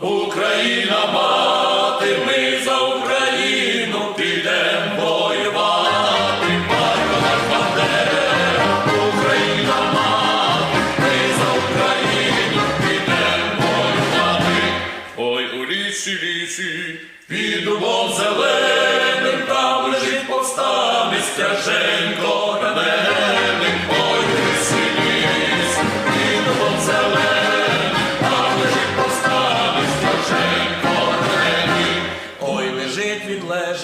Україна мати, ми за Україну підем воювати, батько наш Бандера, Україна мати, ми за Україну підем воювати. Ой, у лісі, лісі, під дубом зеленим, там лежить повстанець тяженько ранений.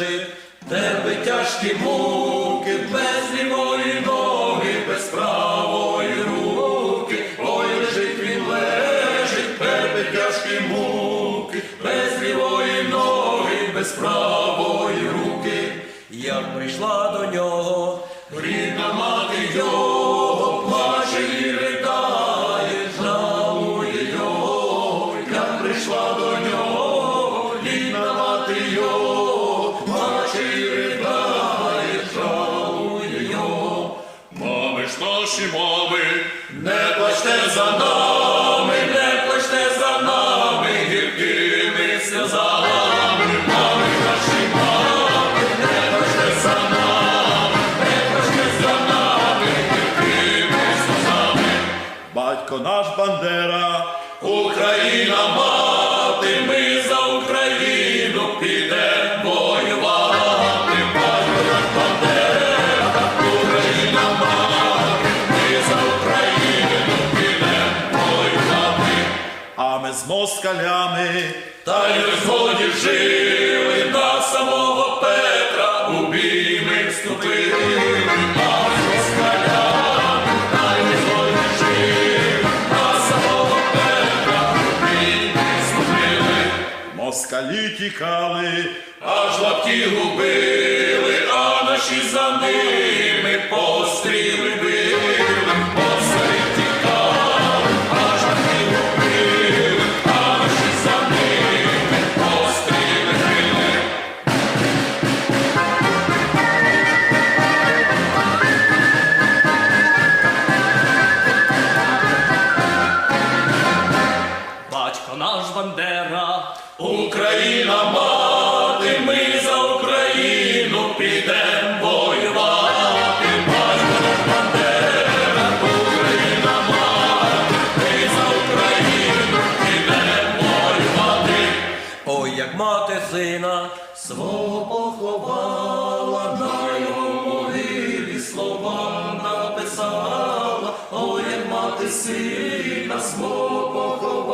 Лежить, тебе тяжкі муки, без лівої ноги, без правої руки. Ой, лежить він лежить, тебе тяжкі муки, без лівої ноги, без правої руки. Як прийшла до нього, Наші мами, не плачте за нами, не плачте за нами, гіркими сльозами, мами наші мами, не плачте за нами, не плачте за нами, гіркими сльозами. Батько наш Бандера, Україна мати, ми за з москалями, Та й не згоді жили на самого Петра, у бій ми вступили, а з та й не згоді жили на самого Петра, у бій ми вступили. москалі тікали, Аж лапті губили, а наші за ними постріли били, Україна мати, ми за Україну підем воювати. Наш Бандера, Україна мати, ми за Україну підем воювати. Ой, як мати сина свого поховала, на його могилі слова написала. Ой, як мати сина свого поховала.